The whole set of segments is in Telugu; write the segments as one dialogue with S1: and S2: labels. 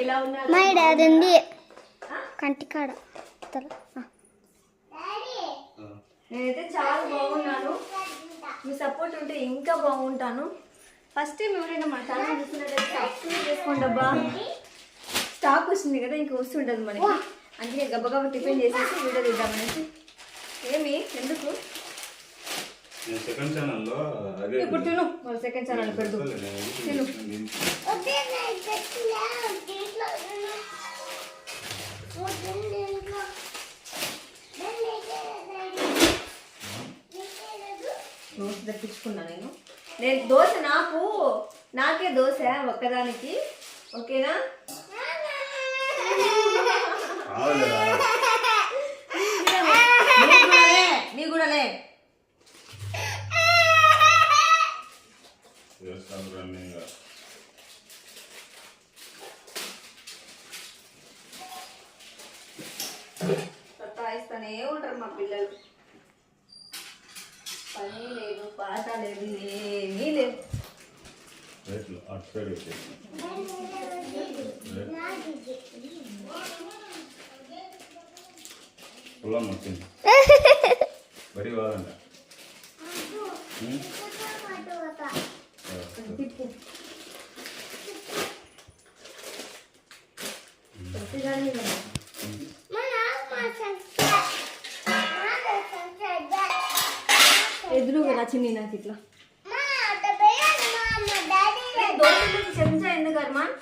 S1: ఎలా ఉన్నారు?
S2: మా డాడీ ఉంది కంటికాడ. తల. ఆ.
S1: నేనైతే చాలా బాగున్నాను. మీ సపోర్ట్ ఉంటే ఇంకా బాగుంటాను. ఫస్ట్ టైం ఎవరైనా మా ఛానల్ చూస్తున్నట్లయితే సబ్స్క్రైబ్ చేసుకోండి అబ్బా. స్టాక్ వచ్చింది కదా ఇంకా వస్తుంటుంది మనకి. అందుకే గబగబా టిఫిన్ చేసేసి వీడియో తీద్దామనేసి ఏమి? ఎందుకు?
S3: నేను సెకండ్ ఛానల్లో అదే
S1: ఇప్పుడు తిను. సెకండ్ ఛానల్ పెడదు. తిను. దోశ తెప్పించుకున్నా నేను. నేను దోశ నాకు నాకే దోశ ఒక్కదానికి. ఓకేనా? నీ కూడా లే, నీ కూడా లే.
S3: చేస్తాను రన్నింగ్
S1: పిల్లలు పని లేదు పాట లేదు ఏమీ లేదు
S3: రేట్లు అటు సైడ్ వచ్చేసి పొలం వచ్చింది బడి కాదంట
S1: చిన్ని నాకు ఇట్లా. ఏ, దోశలోకి చెంచా ఎందుకు అర్మాన్?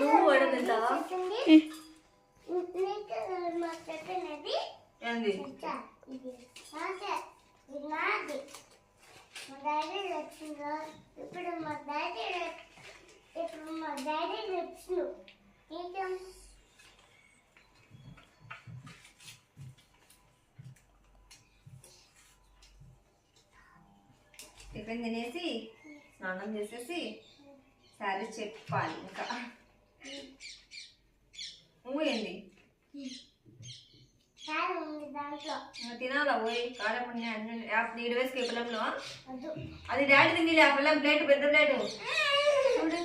S1: నువ్వు వడ తింటావా ఏంది?
S2: ఇప్పుడు మా డాడీ ఇప్పుడు మా డాడీ వచ్చిన నీకేం
S1: టిఫిన్ తినేసి స్నానం చేసేసి శారీ చెప్పాలి ఇంకా. ఇంకా తినాలా పోయి యాప్ నీడు వేసుకు ఈ పొలంలో
S2: వద్దు.
S1: అది డాడీ తిండి ఆ పొలం ప్లేట్ పెద్ద ప్లేట్. చూడు.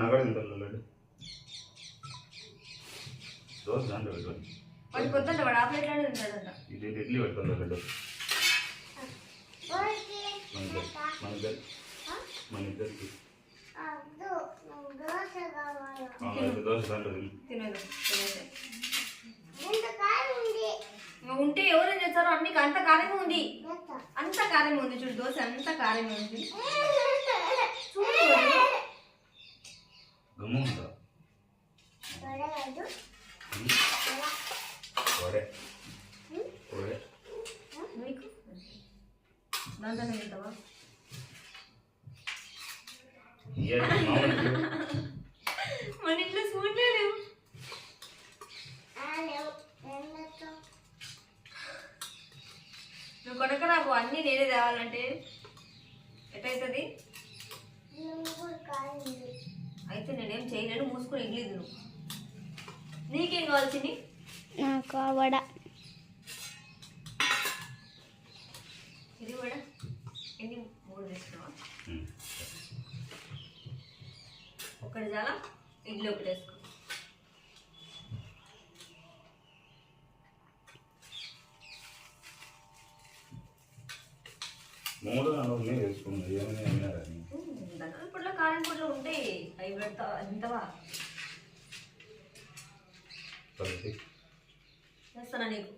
S3: నగడ దోశ దాంట్లో పెట్టుకోండి
S1: వాడు ఆ ప్లేట్లోనే తింటాడంట.
S3: ఇది ఇడ్లీ పెట్టుకోండి లడ్డు
S2: ఓకే
S3: మన ఇద్దరు మన ఇద్దరు మన ఇద్దరికి
S2: వద్దు దోశ
S1: తినదు ఉంటే ఎవరేం చేస్తారో అన్ని అంత కారంగా ఉంది? అంత కారంగా ఉంది చూడు దోశ అంత కారంగా ఉంది. చూడు
S3: గమ్ము ఉందా
S2: పడగదు
S3: వడే వడే
S1: నీకు దాంట్లోనే తింటావా మన ఇంట్లో స్పూన్లే లేవు నువ్వు కొనక రాకు అన్నీ నేనే తేవాలంటే
S2: ఉంది
S1: అయితే నేనేం చేయలేను మూసుకొని ఇడ్లీ తిను. నీకేం కావాల్సింది
S2: నాకు వడ.
S1: ఇది కూడా ఎన్ని మూడు వేసుకున్నావా ఒకటి చాలా ఇడ్లీ ఒకటి వేసుకో.
S3: మూడు నాలుగు
S1: ధనాల పొడిలో కారం పొడిలో ఉంటాయి అవి పెడతా ఇంతవా చేస్తానా నీకు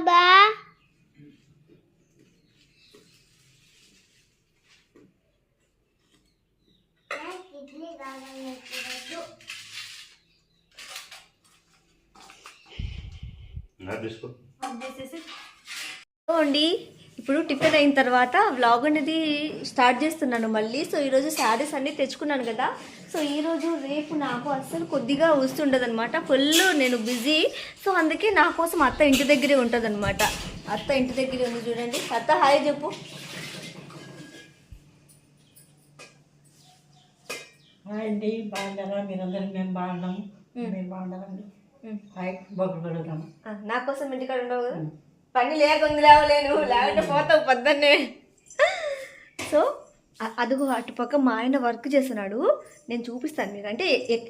S2: బా ఇడ్లీ కావాలి
S3: నాకు తీసుకో
S1: ఆఫ్ చేసేసి అండి ఇప్పుడు టిఫిన్ అయిన తర్వాత వ్లాగ్ అనేది స్టార్ట్ చేస్తున్నాను మళ్ళీ. సో ఈరోజు శారీస్ అన్నీ తెచ్చుకున్నాను కదా. సో ఈరోజు రేపు నాకు అస్సలు కొద్దిగా వస్తుండదు అనమాట ఫుల్ నేను బిజీ సో అందుకే నా కోసం అత్త ఇంటి దగ్గరే ఉంటుంది అత్త ఇంటి దగ్గరే ఉంది చూడండి. అత్త హాయ్ చెప్పు.
S4: హాయ్ అండి బాగున్నారా? మీరందరూ మేము బాగున్నాము. మేము బాగున్నారండి. హాయ్ బొగ్గు పెడుగుతాము
S1: ఆ, నా కోసం ఇంటికాడ ఉండవు పని లేకుంది లేవలేను. లేకుంటే పోతావు పొద్దున్నే. సో అదిగో అటుపక్క మా ఆయన వర్క్ చేస్తున్నాడు. నేను చూపిస్తాను మీకు. అంటే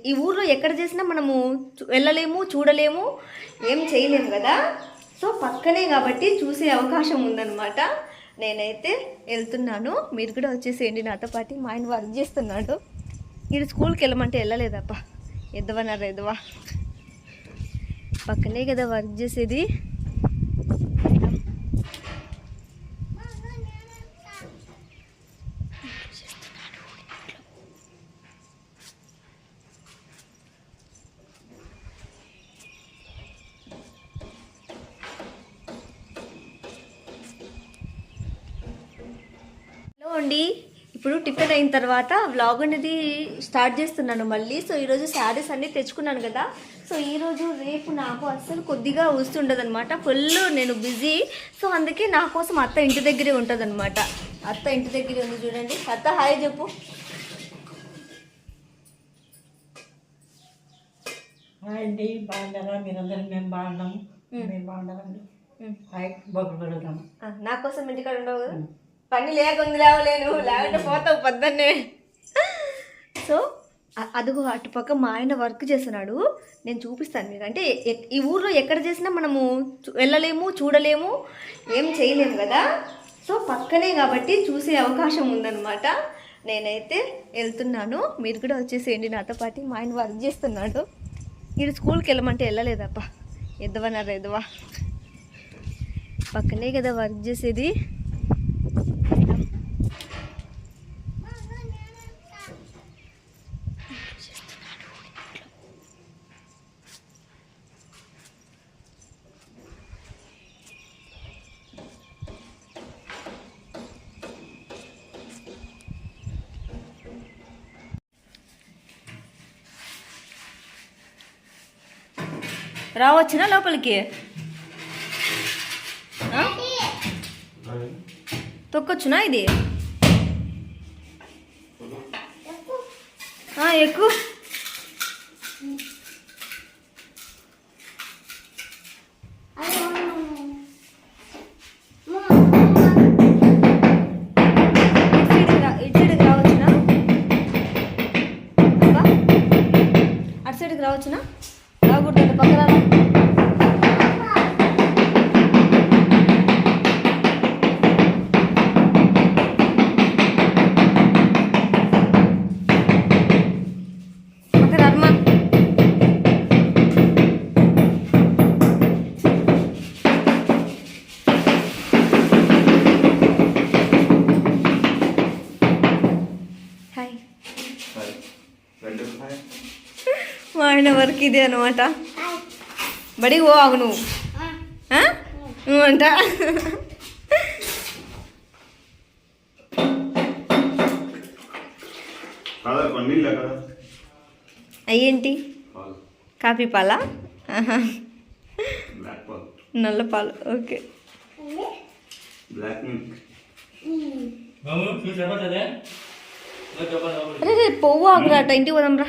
S1: ఈ ఊర్లో ఎక్కడ చేసినా మనము వెళ్ళలేము చూడలేము ఏం చేయలేము కదా? సో పక్కనే కాబట్టి చూసే అవకాశం ఉందన్నమాట. నేనైతే వెళ్తున్నాను. మీరు కూడా వచ్చేసేయండి నాతో పాటు. మా ఆయన వర్క్ చేస్తున్నాడు. ఇది స్కూల్కి వెళ్ళమంటే వెళ్ళలేదప్ప. ఎద్దవన్నారు ఎద్దవా పక్కనే కదా వర్క్ చేసేది. హలో అండి. ఇప్పుడు టిఫిన్ అయిన తర్వాత వ్లాగ్ అనేది స్టార్ట్ చేస్తున్నాను మళ్ళీ. సో ఈరోజు శారీస్ అన్నీ తెచ్చుకున్నాను కదా. సో ఈరోజు రేపు నాకు అస్సలు కొద్దిగా వస్తుండదు అనమాట ఫుల్ నేను బిజీ సో అందుకే నా కోసం అత్త ఇంటి దగ్గరే ఉంటుంది అత్త ఇంటి దగ్గరే ఉంది చూడండి. అత్త హాయ్ చెప్పు.
S4: హాయ్ అండి. బాగున్నారా? మీరందరూ మేము బాగున్నాము. మేము బాగున్నారండి హాయ్.
S1: నా కోసం ఇంటికాడ ఉండవు కదా? పని లేకుంది లేవలేను లేకుంటే పోతావు పొద్దున్నే. సో అదిగో అటుపక్క మా ఆయన వర్క్ చేస్తున్నాడు. నేను చూపిస్తాను మీకు. అంటే ఈ ఊర్లో ఎక్కడ చేసినా మనము వెళ్ళలేము చూడలేము ఏం చేయలేము కదా. సో పక్కనే కాబట్టి చూసే అవకాశం ఉందన్నమాట. నేనైతే వెళ్తున్నాను. మీరు కూడా వచ్చేసేయండి నాతో పాటు. మా ఆయన వర్క్ చేస్తున్నాడు. ఇటు స్కూల్కి వెళ్ళమంటే వెళ్ళలేదప్ప. ఎద్దవన్నారు ఎద్దవా. పక్కనే కదా వర్క్ చేసేది. రావచ్చునా లోపలికి? తొక్కొచ్చునా ఇది? ఎక్కువ ఇటు సైడ్కి సైడ్కి రావచ్చునా? అబ్బా అటు వర్క్ ఇదే అనమాట బడికి పో ఆగు నువ్వు అంట అయ్యేంటి? కాఫీ పాలా? ఆహా.
S3: బ్లాక్ పాలు.
S1: నల్ల పాలు ఓకే.
S3: Black milk.
S1: అరే రే పొవ్వు ఆగురాట ఇంటికి పోదాంరా.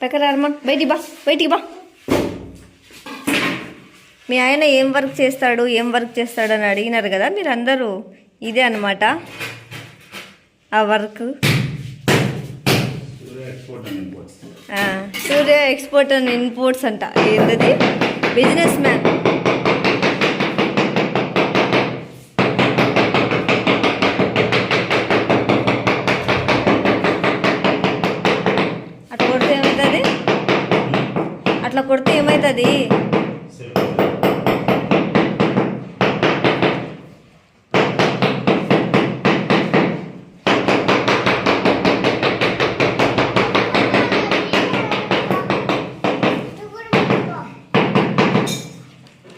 S1: పక్కన రమ్మన్ బయటికి బా బయటికి బా. మీ ఆయన ఏం వర్క్ చేస్తాడు ఏం వర్క్ చేస్తాడు అని అడిగినారు కదా మీరు అందరూ ఇదే అనమాట ఆ work.
S3: Surya export and imports.
S1: ఆ, సూర్య ఎక్స్పోర్ట్ అండ్ ఇంపోర్ట్స్ అంట. ఏంటది? బిజినెస్ మ్యాన్ అట్లా కొడితే ఏమవుతుంది అట్లా అది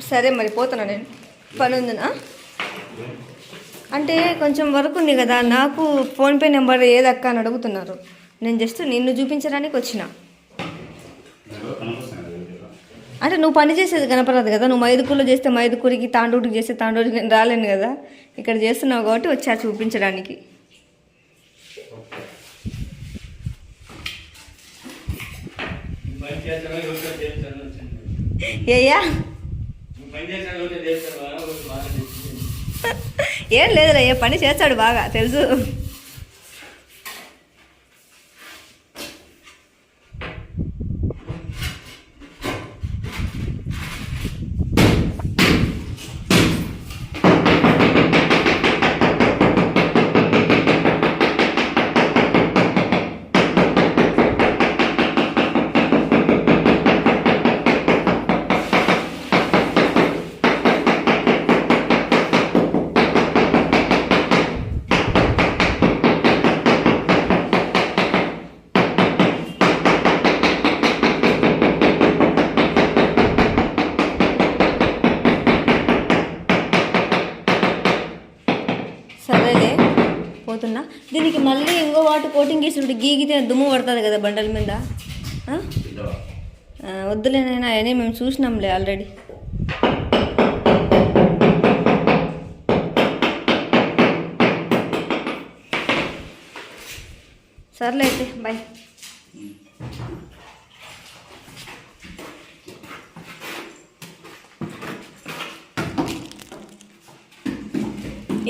S1: సరే మరి పోతున్నా నేను. పని ఉందినా అంటే కొంచెం వరకు ఉంది కదా నాకు ఫోన్పే నెంబర్ ఏదక్క అని అడుగుతున్నారు. నేను జస్ట్ నిన్ను చూపించడానికి వచ్చిన
S3: నాకు కనిపిస్తాను కదా వీడియోలో.
S1: అంటే నువ్వు పని చేసేది కనపడదు కదా నువ్వు మైదుకూరులో చేస్తే మైదుకూరికి తాండూరుకి చేస్తే తాండూరుకి నేను రాలేను కదా. ఇక్కడ చేస్తున్నావు కాబట్టి వచ్చా చూపించడానికి. ఏం లేదురా ఏ పని చేస్తాడు బాగా తెలుసు సరేలే పోతున్నా. దీనికి మళ్ళీ ఇంకో వాటి కోటింగ్ వేసి గీగితే దుమ్ము పడుతుంది కదా బండల మీద. వద్దులేనైనా అవన్నీ మేము చూసినాంలే ఆల్రెడీ సర్లే అయితే బాయ్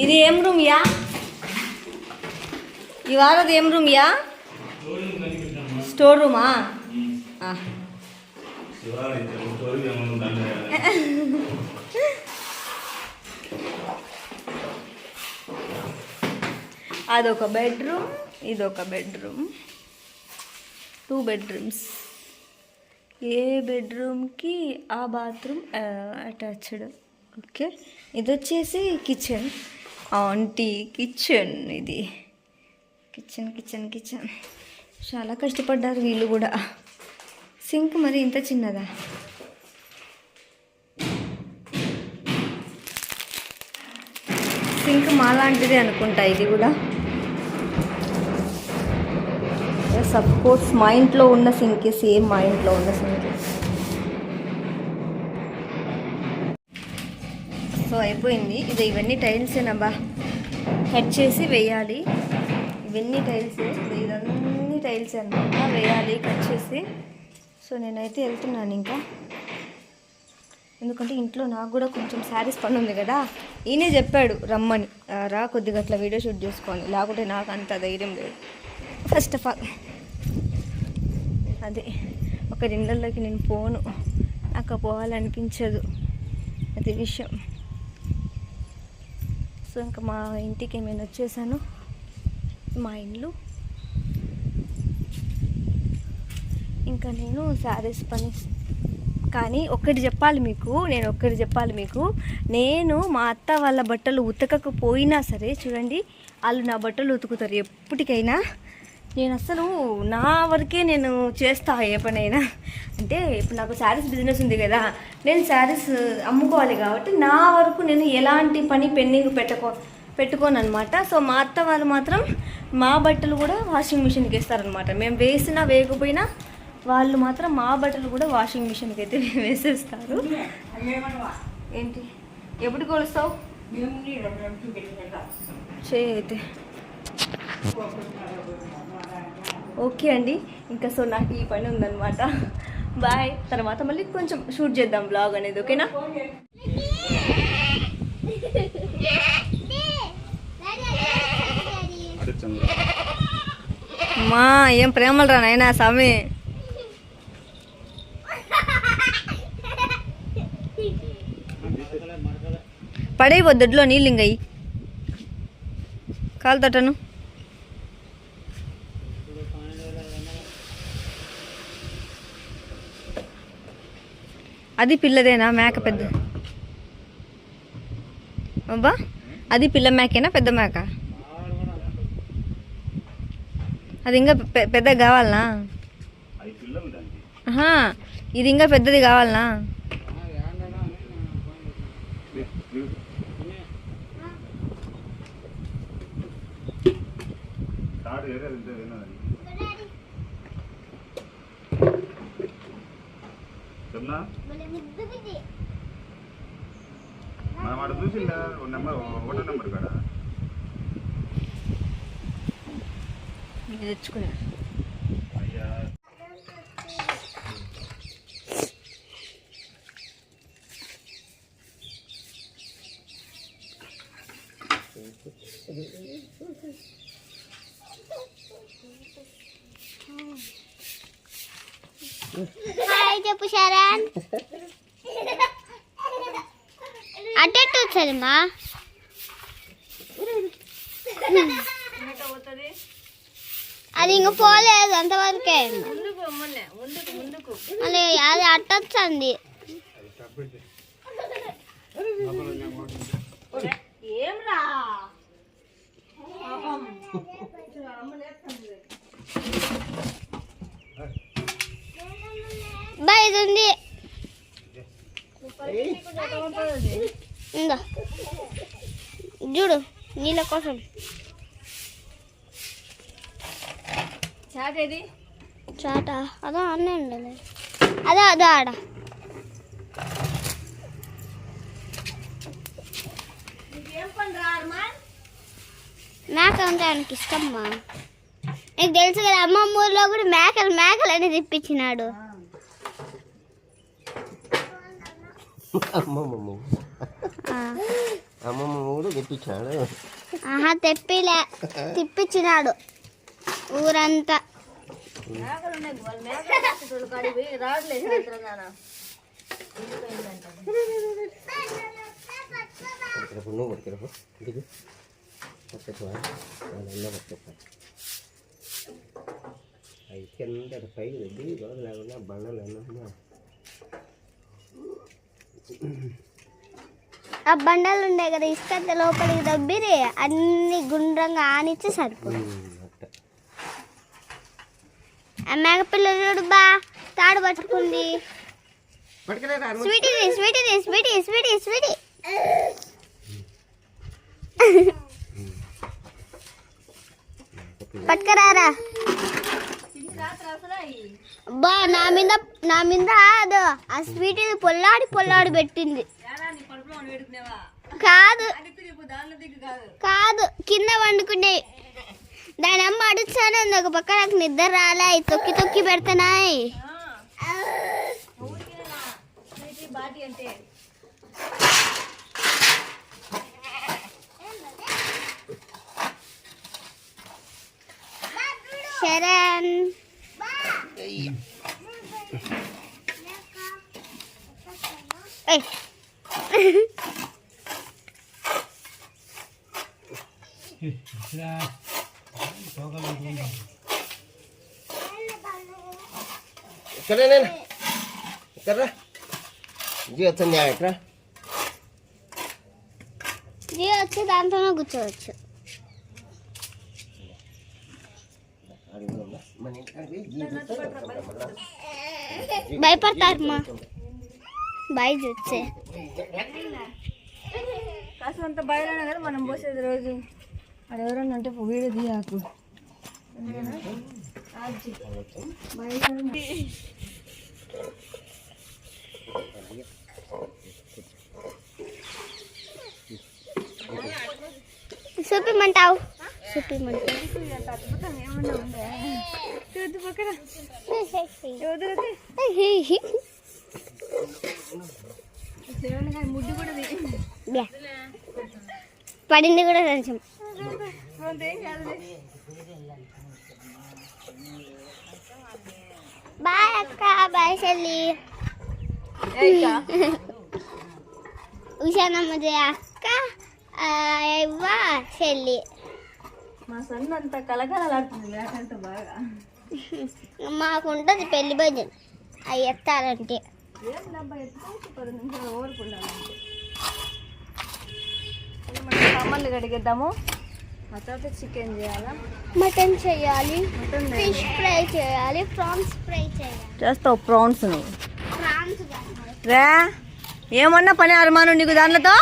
S1: ఇది ఏం రూమ్ యా? ఈ వారది ఏం రూమ్ యా? స్టోర్ రూమా
S3: ఒక
S1: అదొక బెడ్రూమ్ ఇదొక బెడ్రూమ్ టూ బెడ్రూమ్స్ ఏ బెడ్రూమ్కి ఆ బాత్రూమ్ అటాచ్డ్ ఓకే ఇది వచ్చేసి కిచెన్ ఆంటీ కిచెన్ ఇది. Kitchen kitchen kitchen. చాలా కష్టపడ్డారు వీళ్ళు కూడా. సింక్ మరి ఇంత చిన్నదా? సింక్ మాలాంటిది అనుకుంటా ఇది కూడా. సపోజ్ మా ఇంట్లో ఉన్న సింక్ సేమ్ మా ఇంట్లో ఉన్న సింక్. సో అయిపోయింది. ఇది ఇవన్నీ టైల్సేనబ్బా కట్ చేసి వేయాలి. ఇవన్నీ టైల్స్ ఇదన్నీ టైల్స్ అనమాట వేయాలి కట్ చేసి. సో నేనైతే వెళ్తున్నాను ఇంకా. ఎందుకంటే ఇంట్లో నాకు కూడా కొంచెం శారీస్ పని ఉంది కదా. ఈయనే చెప్పాడు రమ్మని. రా కొద్దిగా అట్లా వీడియో షూట్ చేసుకొని. లేకుంటే నాకు అంత ధైర్యం లేదు. ఫస్ట్ ఆఫ్ ఆల్ అదే ఒక రెండల్లోకి నేను పోను. నాకు పోవాలనిపించదు. అది విషయం. సో ఇంకా మా ఇంటికి నేను వచ్చేసాను. మా ఇల్లు. ఇంకా నేను శారీస్ పని. కానీ ఒక్కటి చెప్పాలి మీకు నేను ఒక్కటి చెప్పాలి మీకు. నేను మా అత్త వాళ్ళ బట్టలు ఉతకకపోయినా సరే చూడండి వాళ్ళు నా బట్టలు ఉతుకుతారు ఎప్పటికైనా. నేను అసలు నా వరకే నేను చేస్తా ఏ పనైనా. అంటే ఇప్పుడు నాకు శారీస్ బిజినెస్ ఉంది కదా నేను శారీస్ అమ్ముకోవాలి కాబట్టి నా వరకు నేను ఎలాంటి పని పెండింగ్ పెట్టకో పెట్టుకోను అనమాట సో మా అత్త వాళ్ళు మాత్రం మా బట్టలు కూడా వాషింగ్ మిషన్కి వేస్తారనమాట మేము వేసినా వేయకపోయినా వాళ్ళు మాత్రం మా బట్టలు కూడా వాషింగ్ మిషన్కి అయితే వేసేస్తారు. ఏంటి? ఎప్పుడు కొలుస్తావు? చే అయితే. ఓకే అండి. ఇంకా సో నాకు ఈ పని ఉందన్నమాట. బాయ్. తర్వాత మళ్ళీ కొంచెం షూట్ చేద్దాం బ్లాగ్ అనేది ఓకేనా?
S3: చంద్ర
S1: మా ఏం ప్రేమలు రా నాయనా స్వామి. పడేయి దొడ్లో నీళ్ళు ఇంకయి కాలు తట్టను. అది పిల్లదేనా మేక పెద్ద? అబ్బా అది పిల్ల మేకేనా పెద్ద మేక? అది ఇంకా పెద్ద కావాలనా ఇది ఇంకా పెద్దది కావాలనా
S3: మనం అక్కడ చూసిందా నెంబర్ ఒకటో నెంబర్ కాడా
S1: తెచ్చుకున్నా
S3: అయ్యా
S2: హాయ్ చెప్పు శరణ్. అటెట్టు మా అది ఇంక పోలేదు అంతవరకే. మళ్ళీ అది అట్టొచ్చండి ఇది ఉంది ఇందా. చూడు నీళ్ళ కోసం.
S1: చాట్ ఏది?
S2: చాట? అదో అన్నీ ఉండదు. అదో అదో ఆడ.
S1: నీకేం పని రా అర్మాన్?
S2: మేక అంటే ఆయనకి ఇష్టమ్మా. నీకు తెలుసు కదా అమ్మమ్మ ఊర్లో కూడా మేకలు మేకలు అని తెప్పించినాడు.
S5: అమ్మమ్మ
S2: ఆ.
S5: అమ్మమ్మ కూడా తెప్పించాడు
S2: ఆహా తెప్పిలే. తిప్పించినాడు. ఊరంతా.
S1: ఉన్నాయి
S5: నువ్వు దిగు అవి కింద లేకుండా బండలు
S2: ఆ బండలు ఉండే కదా ఇసుక లోపలికి దబ్బిరి అన్ని గుండ్రంగా ఆనిచ్చి సరిపోయి చూడు బా తాడు పట్టుకుంది.
S5: పట్టుకురా
S2: Sweety Sweety Sweety Sweety Sweety. పట్టుకరారా. బా నా మీద నా మీద అదో ఆ స్వీట్ పొల్లాడి పొల్లాడి పెట్టింది. కాదు.
S1: కాదు
S2: కింద వండుకునే దాని అమ్మ అడుగుతాను అంది ఒక పక్క నాకు నిద్ర రాలే అవి తొక్కి తొక్కి పెడుతున్నాయి
S1: ఊరికేనా స్వీటీ బాటి అంటే
S2: శరణ్ ఏయ్.
S5: ఇక్కడ నేను. ఇక్కడ రా జీ వచ్చింది ఇక్కడ
S2: జీ వచ్చి దాంతోనే కూర్చోవచ్చు. భయపడతారు మా. బాయ్ చూస్తే.
S1: కాసంత బయలునా కదా మనం పోసేది రోజు. అక్కడ ఎవరన్నా ఉంటే వీడియో తీయాకు.
S2: చూపిమంటావు చూపిమంటావు
S1: అద్భుతం ఏమన్నా ఉందా చూద్దు పక్కన ముడ్డు కూడా.
S2: పడింది కూడా కొంచెం. బాయ్ అక్క బాయ్ చెల్లి.
S1: ఏయ్ అక్క,
S2: ఇవ్వ చెల్లి.
S1: మా సన్న అంత కలకలలాడుతుంది లేకంటే బాగా.
S2: మాకుంటుంది పెళ్ళి భోజనం. అవి ఎత్తాలంటే.
S1: ఏం డబ్బా ఎత్తుకోవచ్చు పది నిమిషాలు ఓడుకున్నానంటే మనం సామాన్లు కడిగేద్దాము? ఆ తర్వాత చికెన్ చేయాలా?
S2: మటన్ చేయాలి ఫిష్ ఫ్రై చేయాలి ప్రాన్స్ ఫ్రై చేయాలి.
S1: చేస్తావు ప్రాన్స్
S2: ప్రాన్స్
S1: రా ఏమన్నా పని అనుమానం నీకు దానిలతో